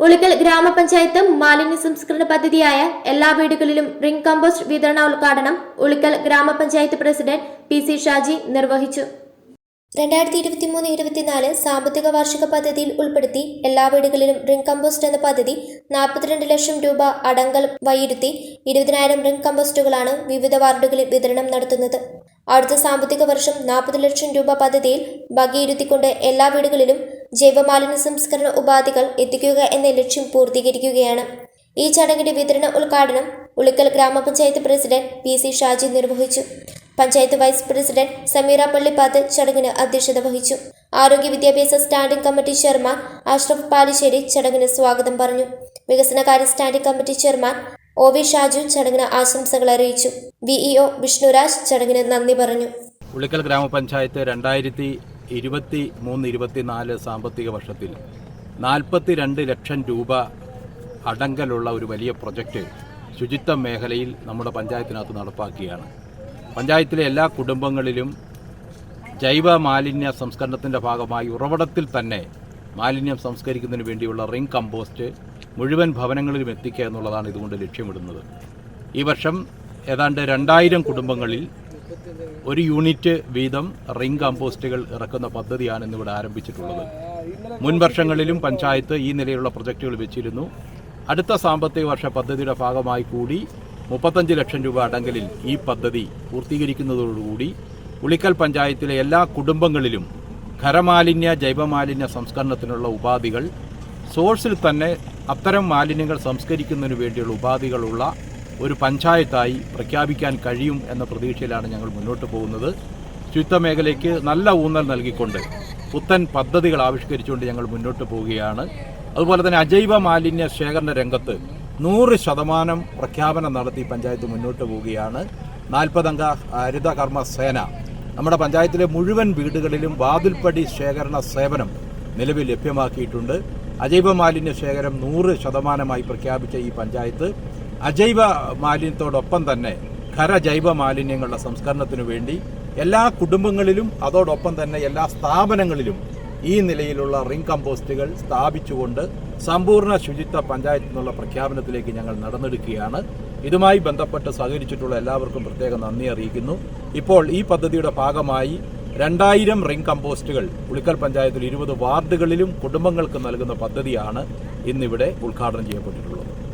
ഉളിക്കൽ ഗ്രാമപഞ്ചായത്ത് മാലിന്യ സംസ്കരണ പദ്ധതിയായ എല്ലാ വീടുകളിലും റിംഗ് കമ്പോസ്റ്റ് വിതരണ ഉദ്ഘാടനം ഉളിക്കൽ ഗ്രാമപഞ്ചായത്ത് പ്രസിഡന്റ് പി സി ഷാജി നിർവഹിച്ചു. രണ്ടായിരത്തി ഇരുപത്തിമൂന്ന് ഇരുപത്തിനാല് സാമ്പത്തിക വാർഷിക പദ്ധതിയിൽ ഉൾപ്പെടുത്തി എല്ലാ വീടുകളിലും റിംഗ് കമ്പോസ്റ്റ് എന്ന പദ്ധതി നാൽപ്പത്തിരണ്ട് ലക്ഷം രൂപ അടങ്കൽ വൈയിരുത്തി ഇരുപതിനായിരം റിംഗ് കമ്പോസ്റ്റുകളാണ് വിവിധ വാർഡുകളിൽ വിതരണം നടത്തുന്നത്. അടുത്ത സാമ്പത്തിക വർഷം നാൽപ്പത് ലക്ഷം രൂപ പദ്ധതിയിൽ വകയിരുത്തിക്കൊണ്ട് എല്ലാ വീടുകളിലും ജൈവമാലിന്യ സംസ്കരണ ഉപാധികൾ എത്തിക്കുക എന്ന ലക്ഷ്യം പൂർത്തീകരിക്കുകയാണ്. ഈ ചടങ്ങിന്റെ വിതരണ ഉദ്ഘാടനം ഉളിക്കൽ ഗ്രാമപഞ്ചായത്ത് പ്രസിഡന്റ് പി സി ഷാജി നിർവഹിച്ചു. പഞ്ചായത്ത് വൈസ് പ്രസിഡന്റ് സമീറ പള്ളിപ്പാത്ത് ചടങ്ങിന് അധ്യക്ഷത വഹിച്ചു. ആരോഗ്യ വിദ്യാഭ്യാസ standing committee chairman Ashraf Palissery ചടങ്ങിന് സ്വാഗതം പറഞ്ഞു. വികസനകാര്യ standing committee chairman O V Shaju ചടങ്ങിന് ആശംസകൾ അറിയിച്ചു. വിഇഒ വിഷ്ണുരാജ് ചടങ്ങിന് നന്ദി പറഞ്ഞു. ഉളിക്കൽ ഗ്രാമപഞ്ചായത്ത് രണ്ടായിരത്തി ഇരുപത്തി മൂന്ന് ഇരുപത്തിനാല് സാമ്പത്തിക വർഷത്തിൽ നാൽപ്പത്തി രണ്ട് ലക്ഷം രൂപ അടങ്കലുള്ള ഒരു വലിയ പ്രൊജക്റ്റ് ശുചിത്വ മേഖലയിൽ നമ്മുടെ പഞ്ചായത്തിനകത്ത് നടപ്പാക്കുകയാണ്. പഞ്ചായത്തിലെ എല്ലാ കുടുംബങ്ങളിലും ജൈവ മാലിന്യ സംസ്കരണത്തിന്റെ ഭാഗമായി ഉറവിടത്തിൽ തന്നെ മാലിന്യം സംസ്കരിക്കുന്നതിന് വേണ്ടിയുള്ള റിംഗ് കമ്പോസ്റ്റ് മുഴുവൻ ഭവനങ്ങളിലും എത്തിക്കുക എന്നുള്ളതാണ് ഇതുകൊണ്ട് ലക്ഷ്യമിടുന്നത്. ഈ വർഷം ഏതാണ്ട് രണ്ടായിരം കുടുംബങ്ങളിൽ ഒരു യൂണിറ്റ് വീതം റിംഗ് കമ്പോസ്റ്റുകൾ ഇറക്കുന്ന പദ്ധതിയാണ് ഇന്നിവിടെ ആരംഭിച്ചിട്ടുള്ളത്. മുൻ വർഷങ്ങളിലും പഞ്ചായത്ത് ഈ നിലയിലുള്ള പ്രൊജക്റ്റുകൾ വെച്ചിരുന്നു. അടുത്ത സാമ്പത്തിക വർഷ പദ്ധതിയുടെ ഭാഗമായി കൂടി മുപ്പത്തഞ്ച് ലക്ഷം രൂപ അടങ്കലിൽ ഈ പദ്ധതി പൂർത്തീകരിക്കുന്നതോടുകൂടി ഉളിക്കൽ പഞ്ചായത്തിലെ എല്ലാ കുടുംബങ്ങളിലും ഖരമാലിന്യ ജൈവമാലിന്യ സംസ്കരണത്തിനുള്ള ഉപാധികൾ സോഴ്സിൽ തന്നെ അത്തരം മാലിന്യങ്ങൾ സംസ്കരിക്കുന്നതിന് വേണ്ടിയുള്ള ഉപാധികളുള്ള ഒരു പഞ്ചായത്തായി പ്രഖ്യാപിക്കാൻ കഴിയും എന്ന പ്രതീക്ഷയിലാണ് ഞങ്ങൾ മുന്നോട്ട് പോകുന്നത്. ശുചിത്വ മേഖലയ്ക്ക് നല്ല ഊന്നൽ നൽകിക്കൊണ്ട് പുത്തൻ പദ്ധതികൾ ആവിഷ്കരിച്ചുകൊണ്ട് ഞങ്ങൾ മുന്നോട്ട് പോവുകയാണ്. അതുപോലെ തന്നെ അജൈവ മാലിന്യ ശേഖരണ രംഗത്ത് നൂറ് ശതമാനം പ്രഖ്യാപനം നടത്തി പഞ്ചായത്ത് മുന്നോട്ട് പോവുകയാണ്. നാൽപ്പതംഗ ഹരിതകർമ്മ സേന. നമ്മുടെ പഞ്ചായത്തിലെ മുഴുവൻ വീടുകളിലും വാതിൽപ്പടി ശേഖരണ സേവനം നിലവിൽ ലഭ്യമാക്കിയിട്ടുണ്ട്. അജൈവ മാലിന്യ ശേഖരം നൂറ് ശതമാനമായി പ്രഖ്യാപിച്ച ഈ പഞ്ചായത്ത് അജൈവ മാലിന്യത്തോടൊപ്പം തന്നെ ഖരജൈവ മാലിന്യങ്ങളുടെ സംസ്കരണത്തിനു വേണ്ടി എല്ലാ കുടുംബങ്ങളിലും അതോടൊപ്പം തന്നെ എല്ലാ സ്ഥാപനങ്ങളിലും ഈ നിലയിലുള്ള റിംഗ് കമ്പോസ്റ്റുകൾ സ്ഥാപിച്ചുകൊണ്ട് സമ്പൂർണ ശുചിത്വ പഞ്ചായത്ത് എന്നുള്ള പ്രഖ്യാപനത്തിലേക്ക് ഞങ്ങൾ നടന്നെടുക്കുകയാണ്. ഇതുമായി ബന്ധപ്പെട്ട് സഹകരിച്ചിട്ടുള്ള എല്ലാവർക്കും പ്രത്യേകം നന്ദി അറിയിക്കുന്നു. ഇപ്പോൾ ഈ പദ്ധതിയുടെ ഭാഗമായി രണ്ടായിരം റിംഗ് കമ്പോസ്റ്റുകൾ ഉളിക്കൽ പഞ്ചായത്തിൽ ഇരുപത് വാർഡുകളിലും കുടുംബങ്ങൾക്ക് നൽകുന്ന പദ്ധതിയാണ് ഇന്നിവിടെ ഉദ്ഘാടനം ചെയ്യപ്പെട്ടിട്ടുള്ളത്.